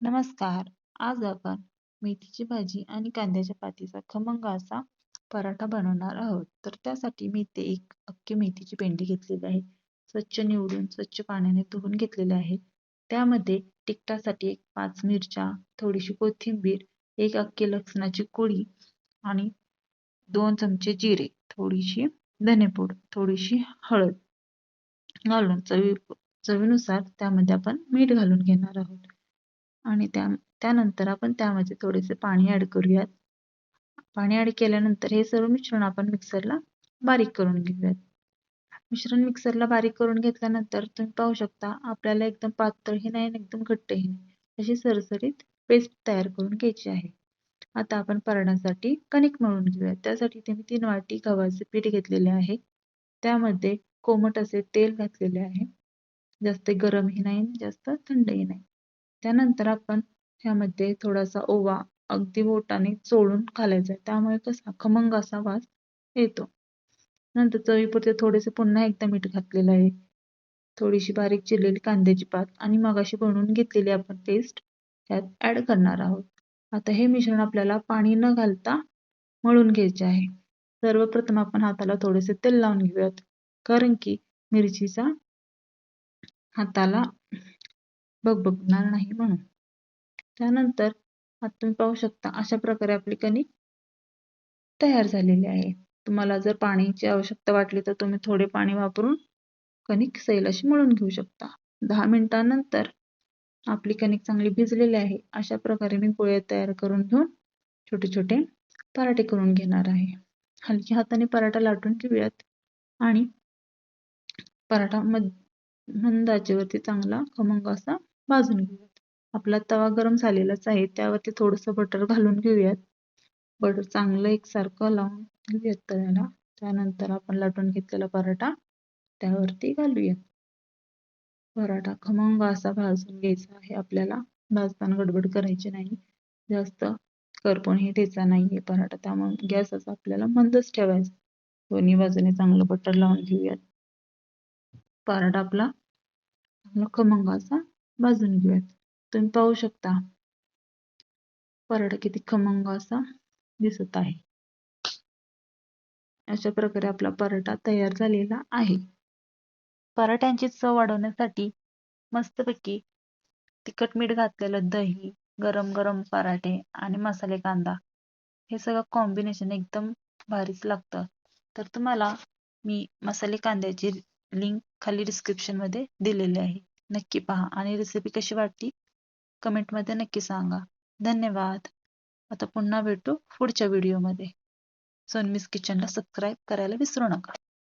नमस्कार. आज आपण मेथीची भाजी आणि कांद्याच्या पातीचा खमंग असा पराठा बनवणार आहोत. तर त्यासाठी मी ते एक अख्खी मेथीची पेंडी घेतलेली आहे. स्वच्छ निवडून स्वच्छ पाण्याने धुवून घेतलेले आहे. त्यामध्ये तिखटासाठी एक पाच मिरच्या थोडीशी कोथिंबीर एक अख्खी लसणाची कोळी आणि दोन चमचे जिरे थोडीशी धनेपूड थोडीशी हळद घालून चवी चवीनुसार त्यामध्ये आपण मीठ घालून घेणार आहोत. आणि त्या त्यानंतर आपण त्यामध्ये थोडेसे पाणी ॲड करूयात. पाणी ॲड केल्यानंतर हे सर्व मिश्रण आपण मिक्सरला बारीक करून घेऊयात. मिश्रण मिक्सरला बारीक करून घेतल्यानंतर तुम्ही पाहू शकता आपल्याला एकदम पातळही नाही आणि एकदम घट्टही नाही. अशी सरसरीत पेस्ट तयार करून घ्यायची आहे. आता आपण पराठ्यासाठी कणिक मळून घेऊयात. त्यासाठी इथे मी तीन वाटी गव्हाचे पीठ घेतलेले आहे. त्यामध्ये कोमट असे तेल घातलेले आहे. जास्त गरमही नाही जास्त थंडही नाही. त्यानंतर आपण ह्यामध्ये थोडासा ओवा अगदी बोटाने चोळून घालायचा आहे. त्यामुळे कसा खमंग असा वास येतो. नंतर चवीपुरते थोडेसे पुन्हा एकदा मीठ घातलेलं आहे. थोडीशी बारीक चिरलेली कांद्याची पात आणि मगाशी बनवून घेतलेली आपण पेस्ट त्यात ॲड करणार आहोत. आता हे मिश्रण आपल्याला पाणी न घालता मळून घ्यायचे आहे. सर्वप्रथम आपण हाताला थोडेसे तेल लावून घेऊयात. कारण की मिरचीचा हाताला बघबघणार नाही म्हणून. त्यानंतर आता तुम्ही पाहू शकता अशा प्रकारे आपली कणिक तयार झालेली आहे. तुम्हाला जर पाण्याची आवश्यकता वाटली तर तुम्ही थोडे पाणी वापरून कणिक सैल अशी मळून घेऊ शकता. दहा मिनिटांनंतर आपली कणिक चांगली भिजलेली आहे. अशा प्रकारे मी पोळे तयार करून घेऊन छोटे छोटे पराठे करून घेणार आहे. हलकी हाताने पराठा लाटून घेऊयात आणि पराठा मंद आचेवरती चांगला खमंग असा भाजून घेऊयात. आपला तवा गरम झालेलाच आहे त्यावरती थोडंसं बटर घालून घेऊयात. बटर चांगलं एकसारखं लावून घेऊयात तव्याला. त्यानंतर आपण लाटून घेतलेला पराठा त्यावरती घालूयात. पराठा खमंग असा भाजून घ्यायचा आहे आपल्याला. भाजताना गडबड करायची नाही. जास्त करपून हे ठेचा नाहीये पराठा त्यामुळे गॅस असा आपल्याला मंदच ठेवायचा. दोन्ही बाजूने चांगलं बटर लावून घेऊयात. पराठा आपला खमंग असा भाजून घेऊयात. तुम्ही पाहू शकता. पराठा किती खमंग असा दिसत आहे. अशा प्रकारे आपला पराठा तयार झालेला आहे. पराठ्यांची चव वाढवण्यासाठी मस्तपैकी तिखट मीठ घातलेलं दही गरम गरम पराठे आणि मसाले कांदा हे सगळं कॉम्बिनेशन एकदम भारीच लागतं. तर तुम्हाला मी मसाले कांद्याची लिंक खाली डिस्क्रिप्शनमध्ये दिलेली आहे. नक्की पहा. आणि रेसिपी कशी वाटली? कमेंटमध्ये नक्की सांगा. धन्यवाद. आता पुन्हा भेटू पुढच्या व्हिडिओमध्ये सोनमीस किचनला सबस्क्राईब करायला विसरू नका.